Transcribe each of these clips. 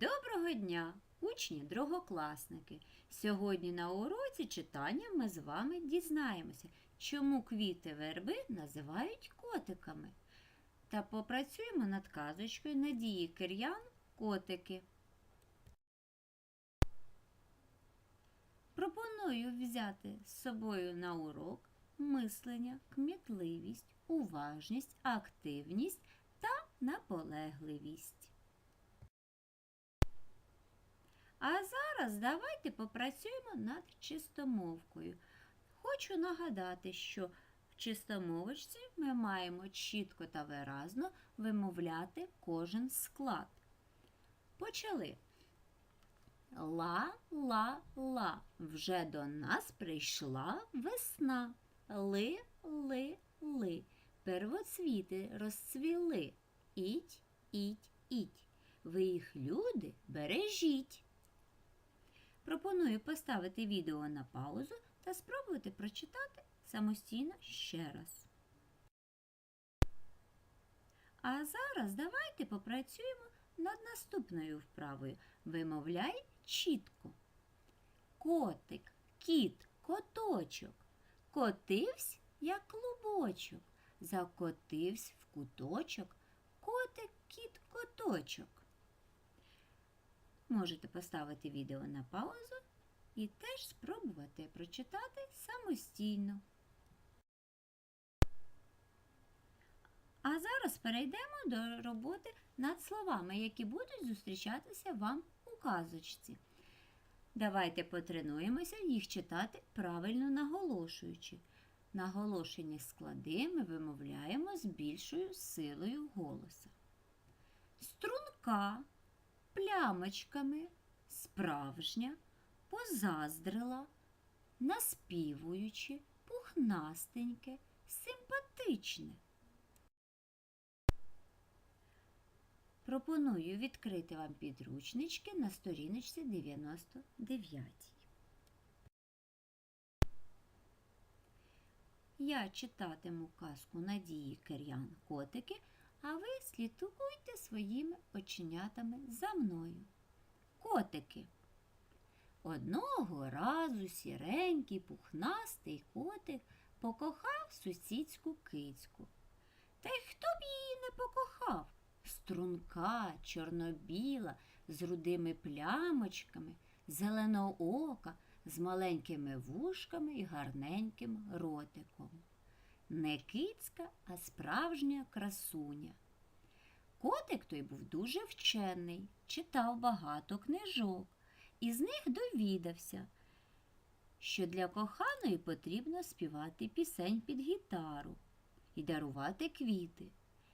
Доброго дня, учні, другокласники! Сьогодні на уроці читання ми з вами дізнаємося, чому квіти верби називають котиками. Та попрацюємо над казочкою Надії Кир'ян Котики. Пропоную взяти з собою на урок мислення, кмітливість, уважність, активність та наполегливість. А зараз давайте попрацюємо над чистомовкою. Хочу нагадати, що в чистомовочці ми маємо чітко та виразно вимовляти кожен склад. Почали. Ла-ла-ла. Вже до нас прийшла весна. Ли-ли-ли. Первоцвіти розцвіли. Іть, іть, іть. Ви їх, люди, бережіть. Пропоную поставити відео на паузу та спробувати прочитати самостійно ще раз. А зараз давайте попрацюємо над наступною вправою. Вимовляй чітко. Котик, кіт, коточок. Котивсь, як клубочок. Закотивсь в куточок. Котик, кіт, коточок. Можете поставити відео на паузу і теж спробувати прочитати самостійно. А зараз перейдемо до роботи над словами, які будуть зустрічатися вам у казочці. Давайте потренуємося їх читати правильно наголошуючи. Наголошені склади ми вимовляємо з більшою силою голоса. Струнка плямочками, справжня, позаздрила, наспівуючи, пухнастеньке, симпатичне. Пропоную відкрити вам підручнички на сторіночці 99. Я читатиму казку Надії Кир'ян Котики, а ви слідкуйте своїми оченятами за мною. Котики. Одного разу сіренький пухнастий котик покохав сусідську кицьку. Та й хто б її не покохав? Струнка, чорнобіла, з рудими плямочками, зеленоока, з маленькими вушками і гарненьким ротиком. Не кицька, а справжня красуня. Котик той був дуже вчений, читав багато книжок і з них довідався, що для коханої потрібно співати пісень під гітару і дарувати квіти.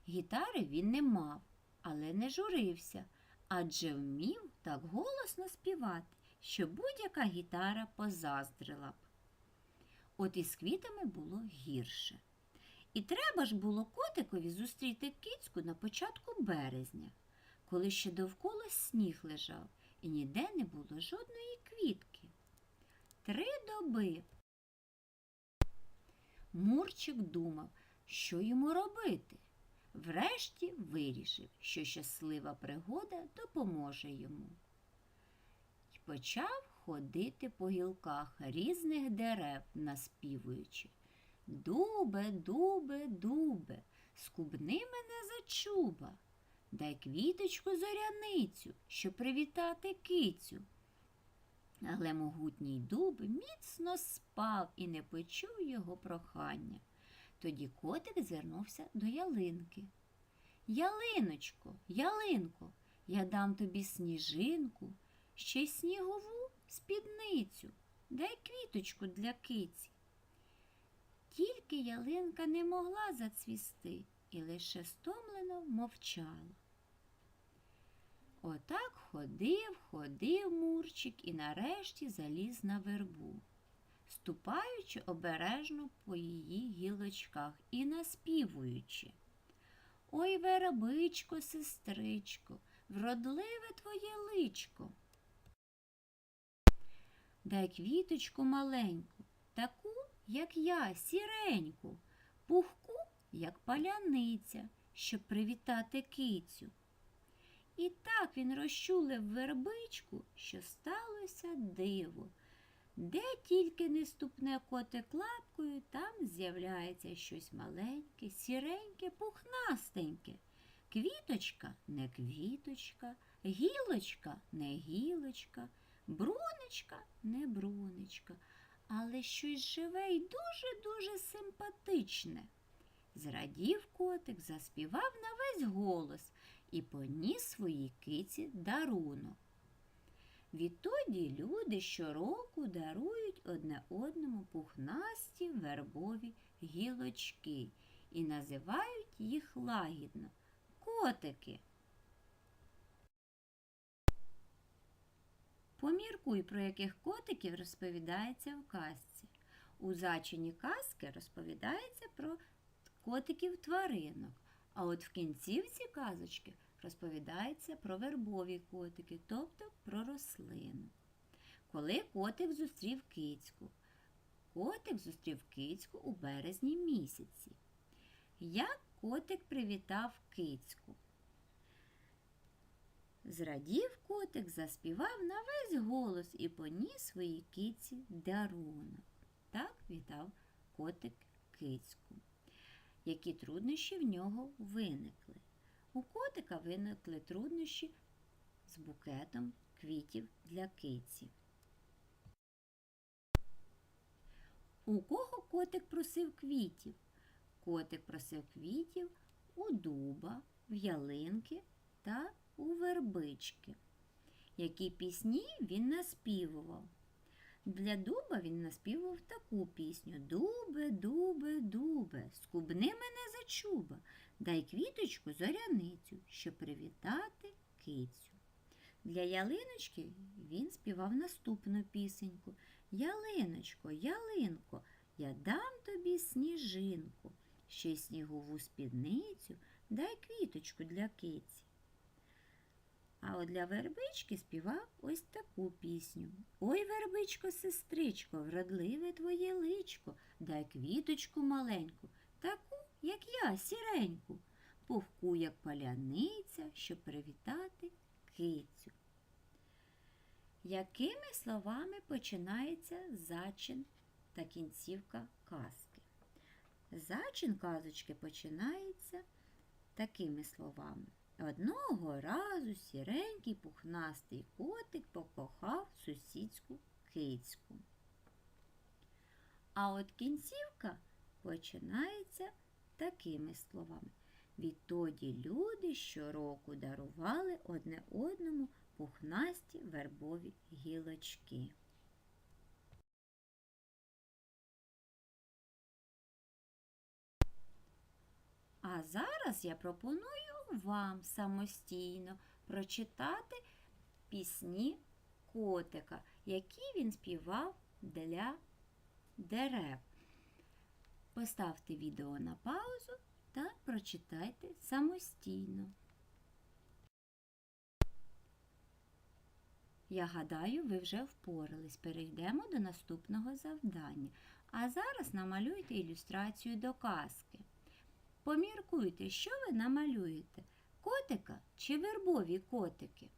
Гітари він не мав, але не журився, адже вмів так голосно співати, що будь-яка гітара позаздрила б. От із квітами було гірше. І треба ж було котикові зустріти кицьку на початку березня, коли ще довкола сніг лежав і ніде не було жодної квітки. Три доби. Мурчик думав, що йому робити. Врешті вирішив, що щаслива пригода допоможе йому. І почав ходити по гілках різних дерев, наспівуючи. Дубе, дубе, дубе, скубни мене за чуба, дай квіточку зоряницю, щоб привітати кицю. Але могутній дуб міцно спав і не почув його прохання. Тоді котик звернувся до ялинки. Ялиночко, ялинко, я дам тобі сніжинку, ще й снігову спідницю, дай квіточку для киці. Тільки ялинка не могла зацвісти і лише стомлено мовчала. Отак ходив, ходив Мурчик і нарешті заліз на вербу, ступаючи обережно по її гілочках і наспівуючи. Ой, вербичко, сестричко, вродливе твоє личко. Дай квіточку маленьку, таку як я, сіреньку, пухку, як паляниця, щоб привітати кицю. І так він розчулив вербичку, що сталося диво. Де тільки не ступне котик лапкою, там з'являється щось маленьке, сіреньке, пухнастеньке. Квіточка не квіточка, гілочка не гілочка, брунечка не брунечка, але щось живе і дуже-дуже симпатичне. Зрадів котик, заспівав на весь голос і поніс своїй киці дарунок. Відтоді люди щороку дарують одне одному пухнасті вербові гілочки і називають їх лагідно котики. Поміркуй, про яких котиків розповідається в казці. У зачині казки розповідається про котиків тваринок, а от в кінцівці казочки розповідається про вербові котики, тобто про рослину. Коли котик зустрів кицьку. Котик зустрів кицьку у березні місяці. Як котик привітав кицьку? Зрадів котик, заспівав на весь голос і поніс своїй киці дарунок. Так вітав котик кицьку. Які труднощі в нього виникли? У котика виникли труднощі з букетом квітів для киці. У кого котик просив квітів? Котик просив квітів у дуба, в ялинки та у вербички. Які пісні він наспівував? Для дуба він наспівав таку пісню Дубе, дубе, дубе, скубни мене за чуба, дай квіточку зоряницю, щоб привітати кицю. Для ялиночки він співав наступну пісеньку Ялиночко, ялинко, я дам тобі сніжинку, ще й снігову спідницю, дай квіточку для киці. А от для вербички співав ось таку пісню. Ой, вербичко, сестричко, вродливе твоє личко, дай квіточку маленьку, таку, як я, сіреньку, пухку, як паляниця, щоб привітати кицю. Якими словами починається зачин та кінцівка казки? Зачин казочки починається такими словами. Одного разу сіренький пухнастий котик покохав сусідську кицьку. А от кінцівка починається такими словами. Відтоді люди щороку дарували одне одному пухнасті вербові гілочки. А зараз я пропоную вам самостійно прочитати пісні котика, які він співав для дерев. Поставте відео на паузу та прочитайте самостійно. Я гадаю, ви вже впорались. Перейдемо до наступного завдання. А зараз намалюйте ілюстрацію до казки. Поміркуйте, що ви намалюєте? Котика чи вербові котики?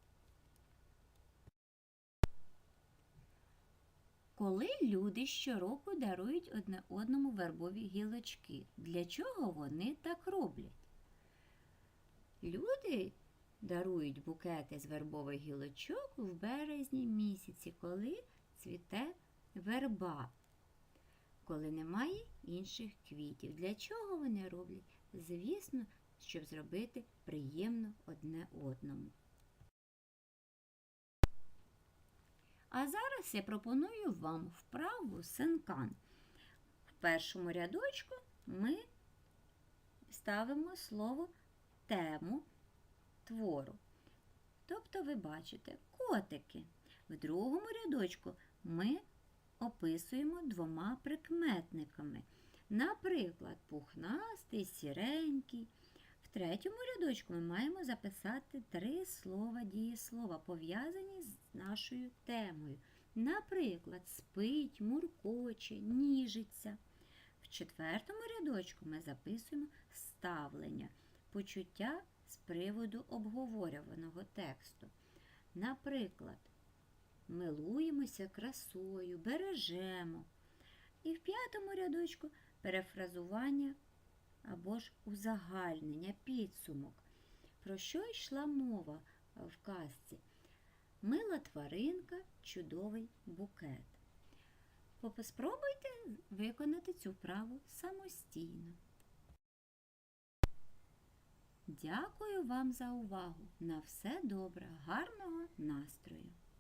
Коли люди щороку дарують одне одному вербові гілочки, для чого вони так роблять? Люди дарують букети з вербових гілочок в березні місяці, коли цвіте верба, коли немає інших квітів. Для чого вони роблять? Звісно, щоб зробити приємно одне одному. А зараз я пропоную вам вправу синкан. В першому рядочку ми ставимо слово тему твору. Тобто ви бачите котики. В другому рядочку ми описуємо двома прикметниками. Наприклад, пухнастий, сіренький. В третьому рядочку ми маємо записати три слова дієслова, пов'язані з нашою темою. Наприклад, спить, муркоче, ніжиться. В четвертому рядочку ми записуємо ставлення, почуття з приводу обговорюваного тексту. Наприклад, милуємося красою, бережемо. І в п'ятому рядочку перефразування або ж узагальнення, підсумок. Про що йшла мова в казці? Мила тваринка, чудовий букет. Спробуйте виконати цю вправу самостійно. Дякую вам за увагу. На все добре, гарного настрою!